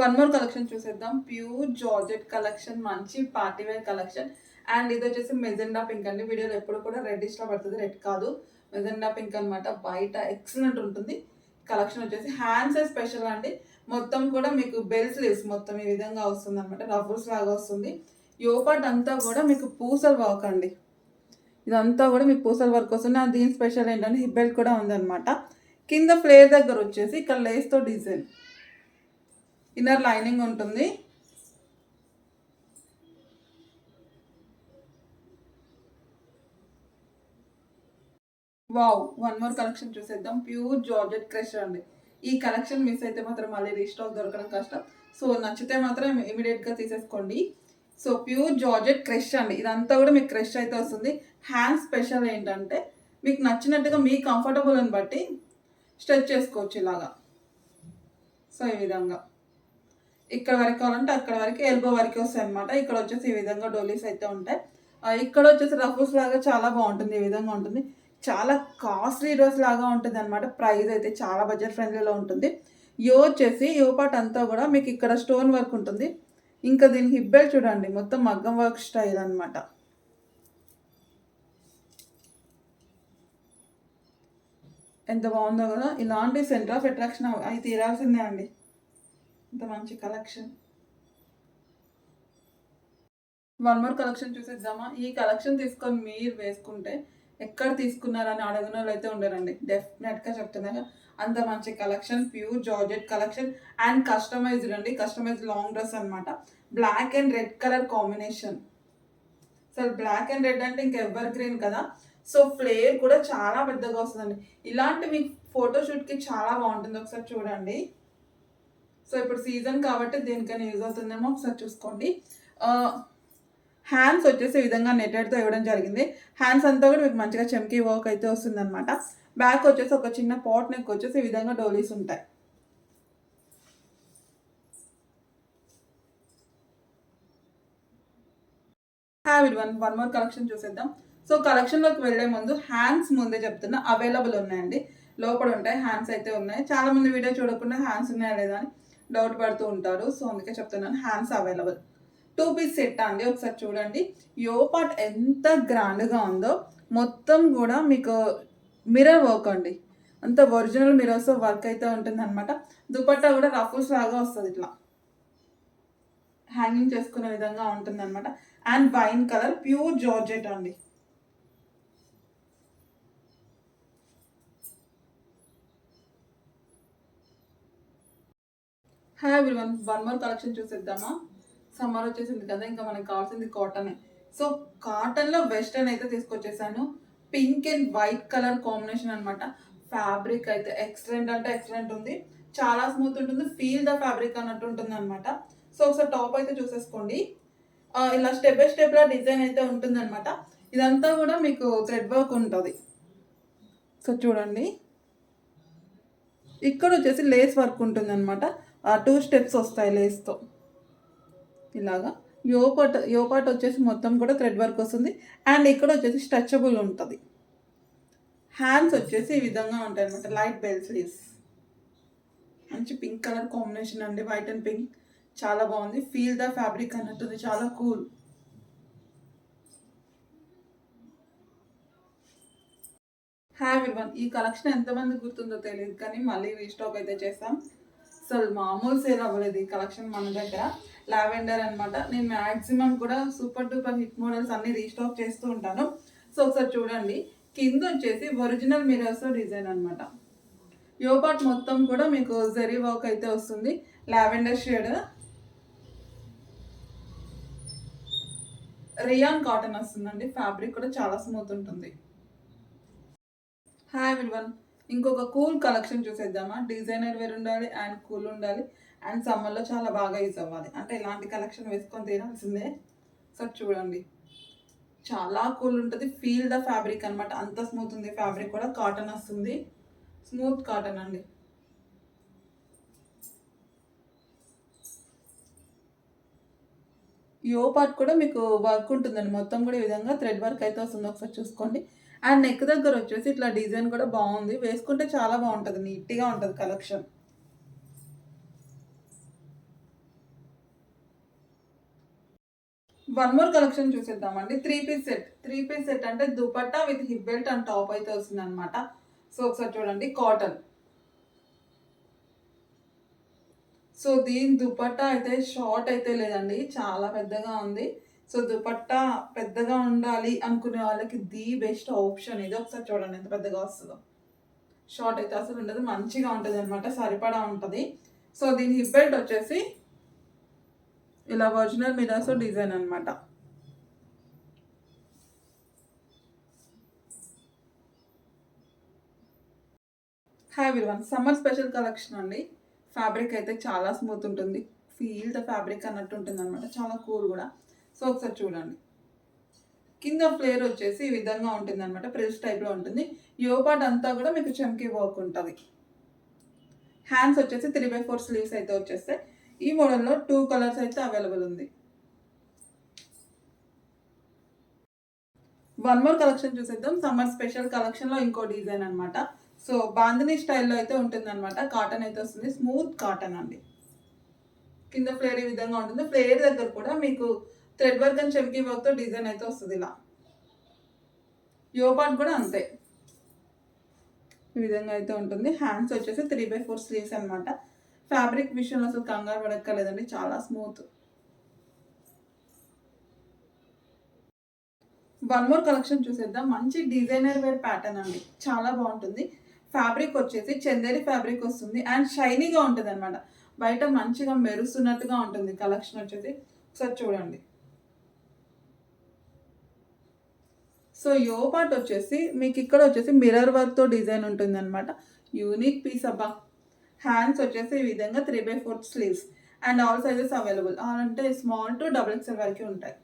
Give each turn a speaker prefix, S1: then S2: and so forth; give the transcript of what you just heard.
S1: One more collection చూసేద్దాం. Pure georgette collection మంచి party wear collection and ఇది వచ్చేసి మెజెండా పింక్ అండి. వీడియోలో ఎప్పుడు కూడా రెడ్డిష్లో పడుతుంది. రెడ్ కాదు. మెజెండా పింక్ అనమాట బయట ఎక్సలెంట్ ఉంటుంది. కలెక్షన్ వచ్చేసి హ్యాండ్స్ స్పెషల్ అండి. మొత్తం కూడా మీకు బెల్ స్లీవ్స్ మొత్తం ఈ విధంగా వస్తుంది అనమాట రబ్బర్స్ లాగా వస్తుంది. యోపాట్ అంతా కూడా మీకు పూసల వర్క్ అండి. ఇదంతా కూడా మీకు పూసల వర్క్ వస్తుంది. దీని స్పెషల్ ఏంటంటే హిప్ బెల్ట్ కూడా ఉందన్నమాట. కింద ఫ్లేర్ దగ్గర వచ్చేసి ఇక్కడ లేస్తో డిజైన్ ఇన్నర్ లైనింగ్ ఉంటుంది. వావ్ వన్ మోర్ కలెక్షన్ చూసేద్దాం. ప్యూర్ జార్జెట్ క్రష్ అండి. ఈ కలెక్షన్ మిస్ అయితే మాత్రం మళ్ళీ రీస్టాక్ దొరకడం కష్టం. సో నచ్చితే మాత్రం ఇమీడియట్గా తీసేసుకోండి. సో ప్యూర్ జార్జెట్ క్రష్ అండి. ఇదంతా కూడా మీకు క్రష్ అయితే వస్తుంది. హ్యాండ్ స్పెషల్ ఏంటంటే మీకు నచ్చినట్టుగా మీ కంఫర్టబుల్ని బట్టి స్ట్రెచ్ చేసుకోవచ్చు ఇలాగా. సో ఈ విధంగా. ఇక్కడ వరకు కావాలంటే అక్కడ వరకు ఎల్బో వరకు వస్తాయి అనమాట ఇక్కడ వచ్చేసి ఈ విధంగా డోలీస్ అయితే ఉంటాయి. ఇక్కడ వచ్చేసి రఫూస్ లాగా చాలా బాగుంటుంది ఈ విధంగా ఉంటుంది. చాలా కాస్ట్లీ డ్రెస్ లాగా ఉంటుంది అనమాట ప్రైస్ అయితే చాలా బడ్జెట్ ఫ్రెండ్లీలో ఉంటుంది. యో వచ్చేసి యో పార్ట్ అంతా కూడా మీకు ఇక్కడ స్టోన్ వర్క్ ఉంటుంది. ఇంకా దీని హిబ్బెల్ చూడండి మొత్తం మగ్గం వర్క్ స్టైల్ అనమాట ఎంత బాగుందో కదా. ఇలాంటి సెంటర్ ఆఫ్ అట్రాక్షన్ అవి తీరాల్సిందే అండి. ఇంత మంచి కలెక్షన్ వన్ మోర్ కలెక్షన్ చూసేద్దామా? ఈ కలెక్షన్ తీసుకొని మీరు వేసుకుంటే ఎక్కడ తీసుకున్నారని అడగిన వాళ్ళు అయితే ఉండరండి డెఫినెట్గా చెప్తున్నాగా అంత మంచి collection pure georgette collection and customised అండి కస్టమైజ్డ్ లాంగ్ డ్రెస్ అనమాట black and red colour combination అసలు బ్లాక్ అండ్ రెడ్ అంటే ఇంకా ఎవర్ గ్రీన్ కదా. సో ఫ్లేర్ కూడా చాలా పెద్దగా వస్తుందండి. ఇలాంటి మీకు ఫోటోషూట్కి చాలా బాగుంటుంది. ఒకసారి చూడండి. సో ఇప్పుడు సీజన్ కాబట్టి దేనికైనా యూజ్ అవుతుందేమో ఒకసారి చూసుకోండి. హ్యాండ్స్ వచ్చేసి విధంగా నెట్టెడ్తో ఇవ్వడం జరిగింది. హ్యాండ్స్ అంతా కూడా మీకు మంచిగా చెమ్కి వర్క్ అయితే వస్తుంది అనమాట బ్యాక్ వచ్చేసి ఒక చిన్న పాట్ నెక్ వచ్చేసి ఈ విధంగా డోలీస్ ఉంటాయి. Have one one more collection చూసేద్దాం. సో కలెక్షన్లోకి వెళ్ళే ముందు హ్యాండ్స్ ముందే చెప్తున్నా అవైలబుల్ ఉన్నాయండి. లోపల ఉంటాయి హ్యాండ్స్ అయితే ఉన్నాయి. చాలా మంది వీడియో చూడకుండా హ్యాండ్స్ ఉన్నాయా లేదా అని డౌట్ పడుతూ ఉంటారు. సో అందుకే చెప్తున్నాను hands available two piece set అండి? ఒకసారి చూడండి. యో పార్ట్ ఎంత గ్రాండ్గా ఉందో మొత్తం కూడా మీకు మిర్రర్ వర్క్ అండి. అంత ఒరిజినల్ మిర్రర్స్ వర్క్ అయితే ఉంటుంది అనమాట దుపట్టా కూడా రఫుల్స్ లాగా వస్తుంది ఇట్లా. హ్యాంగింగ్ చేసుకునే విధంగా ఉంటుంది అనమాట and wine colour pure georgette అండి. Hi everyone one more collection చూసేద్దామా? సమ్మర్ వచ్చేసింది కదా ఇంకా మనకి కావాల్సింది కాటనే. సో కాటన్లో వెస్టర్న్ అయితే తీసుకొచ్చేసాను. Pink and white colour combination అనమాట ఫ్యాబ్రిక్ అయితే ఎక్సలెంట్ అంటే ఎక్సలెంట్ ఉంది. చాలా స్మూత్ ఉంటుంది. ఫీల్ ద ఫ్యాబ్రిక్ అన్నట్టు ఉంటుంది అనమాట సో ఒకసారి టాప్ అయితే చూసేసుకోండి. ఇలా స్టెప్ బై స్టెప్ లా డిజైన్ అయితే ఉంటుంది అనమాట ఇదంతా కూడా మీకు థ్రెడ్ వర్క్ ఉంటుంది. సో చూడండి. ఇక్కడ వచ్చేసి లేస్ వర్క్ ఉంటుంది అనమాట టూ స్టెప్స్ వస్తాయి లేస్తో. ఇలాగా. యోపాట్ యోపాట్ వచ్చేసి మొత్తం కూడా థ్రెడ్ వర్క్ వస్తుంది. అండ్ ఇక్కడ వచ్చేసి స్ట్రెచబుల్ ఉంటుంది. హ్యాండ్స్ వచ్చేసి ఈ విధంగా ఉంటాయి అనమాట లైట్ బెల్ స్లీవ్స్ మంచి పింక్ కలర్ కాంబినేషన్ అండి. White and pink. చాలా బాగుంది. ఫీల్ ద ఫ్యాబ్రిక్ అన్నట్టుంది. చాలా కూల్. హ్యావ్ వన్ ఈ కలెక్షన్ ఎంతమంది గుర్తుందో తెలియదు కానీ మళ్ళీ రీస్టాక్ అయితే చేస్తాం. అసలు మామూలు సేల్ అవ్వలేదు ఈ కలెక్షన్ మన దగ్గర. లావెండర్ అనమాట నేను మ్యాక్సిమం కూడా సూపర్ డూపర్ హిట్ మోడల్స్ అన్ని రీస్టాక్ చేస్తూ ఉంటాను. సో ఒకసారి చూడండి. కింద వచ్చేసి ఒరిజినల్ మిరర్స్ డిజైన్ అనమాట యోపాట్ మొత్తం కూడా మీకు జరీ వర్క్ అయితే వస్తుంది. లావెండర్ షేడ్ రియాన్ కాటన్ వస్తుందండి. ఫ్యాబ్రిక్ కూడా చాలా స్మూత్ ఉంటుంది. హాయ్ విల్వన్ ఇంకొక కూల్ కలెక్షన్ చూసేద్దామా? డిజైనర్ వేర్ ఉండాలి అండ్ కూల్ ఉండాలి. అండ్ సమ్మర్లో చాలా బాగా యూజ్ అవ్వాలి. అంటే ఇలాంటి కలెక్షన్ వేసుకొని తినాల్సిందే సో చూడండి. చాలా కూల్ ఉంటుంది. ఫీల్ ద ఫ్యాబ్రిక్ అన్నమాట. అంత స్మూత్ ఉంది. ఫ్యాబ్రిక్ కూడా కాటన్ వస్తుంది. స్మూత్ కాటన్ అండి. యో పార్ట్ కూడా మీకు వర్క్ ఉంటుందండి. మొత్తం కూడా ఈ విధంగా థ్రెడ్ వర్క్ అయితే వస్తుంది. ఒకసారి చూసుకోండి. అండ్ నెక్ దగ్గర వచ్చేసి ఇట్లా డిజైన్ కూడా బాగుంది. వేసుకుంటే చాలా బాగుంటుంది. నీట్గా ఉంటుంది కలెక్షన్. వన్ మోర్ కలెక్షన్ చూసేద్దామండి. Three piece set three piece set అంటే dupatta with hip belt and top అయితే వస్తుంది అనమాట సో ఒకసారి చూడండి. కాటన్ సో దీని దుపట్టా అయితే షార్ట్ అయితే లేదండి. చాలా పెద్దగా ఉంది. సో దుపట్టా పెద్దగా ఉండాలి అనుకునే వాళ్ళకి ది బెస్ట్ ఆప్షన్. ఇది ఒకసారి చూడండి ఎంత పెద్దగా వస్తుందో. షార్ట్ అయితే అసలు ఉండదు మంచిగా ఉంటుంది అనమాట సరిపడా ఉంటుంది. సో దీని హిప్ బెల్ట్ వచ్చేసి ఇలా ఒరిజినల్ మిరాసో డిజైన్ అనమాట హాయ్ విల్వన్ సమ్మర్ స్పెషల్ కలెక్షన్ అండి. ఫ్యాబ్రిక్ అయితే చాలా స్మూత్ ఉంటుంది. ఫీల్ ద ఫ్యాబ్రిక్ అన్నట్టు ఉంటుంది అనమాట చాలా కూల్ కూడా. సో ఒకసారి చూడండి. కింద ఫ్లేర్ వచ్చేసి ఈ విధంగా ఉంటుంది అనమాట ప్రెస్ టైప్లో ఉంటుంది. యోపాట్ అంతా కూడా మీకు చమ్కీ వర్క్ ఉంటుంది. హ్యాండ్స్ వచ్చేసి త్రీ బై ఫోర్ స్లీవ్స్ అయితే వచ్చేస్తాయి. ఈ మోడల్లో టూ కలర్స్ అయితే అవైలబుల్ ఉంది. వన్ మోర్ కలెక్షన్ చూసేద్దాం. సమ్మర్ స్పెషల్ కలెక్షన్లో ఇంకో డిజైన్ అనమాట సో బాందిని స్టైల్లో అయితే ఉంటుంది అనమాట కాటన్ అయితే వస్తుంది. స్మూత్ కాటన్ అండి. కింద ఫ్లేర్ ఈ విధంగా ఉంటుంది. ఫ్లేర్ దగ్గర కూడా మీకు థ్రెడ్ వర్క్ అండ్ చెమ్కీ వర్క్తో డిజైన్ అయితే వస్తుంది ఇలా. యోపాట్ కూడా అంతే. ఈ విధంగా అయితే ఉంటుంది. హ్యాండ్స్ వచ్చేసి త్రీ బై ఫోర్ స్లీవ్స్ అనమాట ఫ్యాబ్రిక్ విషయంలో అసలు కంగారు పడక్కర్లేదండి. చాలా స్మూత్ వన్ మోర్ కలెక్షన్ చూసేద్దాం. మంచి డిజైనర్ వేర్ ప్యాటర్న్ అండి. చాలా బాగుంటుంది. ఫ్యాబ్రిక్ వచ్చేసి చందేరి ఫ్యాబ్రిక్ వస్తుంది. అండ్ షైనీగా ఉంటుంది అనమాట బయట మంచిగా మెరుస్తున్నట్టుగా ఉంటుంది. కలెక్షన్ వచ్చేసి. ఒకసారి చూడండి. సో యో పార్ట్ వచ్చేసి మీకు ఇక్కడ వచ్చేసి మిర్రర్ వర్క్తో డిజైన్ ఉంటుంది అనమాట యూనిక్ పీస్ అబ్బా. హ్యాండ్స్ వచ్చేసి ఈ విధంగా three by four sleeves and all sizes available all అంటే స్మాల్ టు డబుల్ ఎక్స్ఎల్ వరకు ఉంటాయి.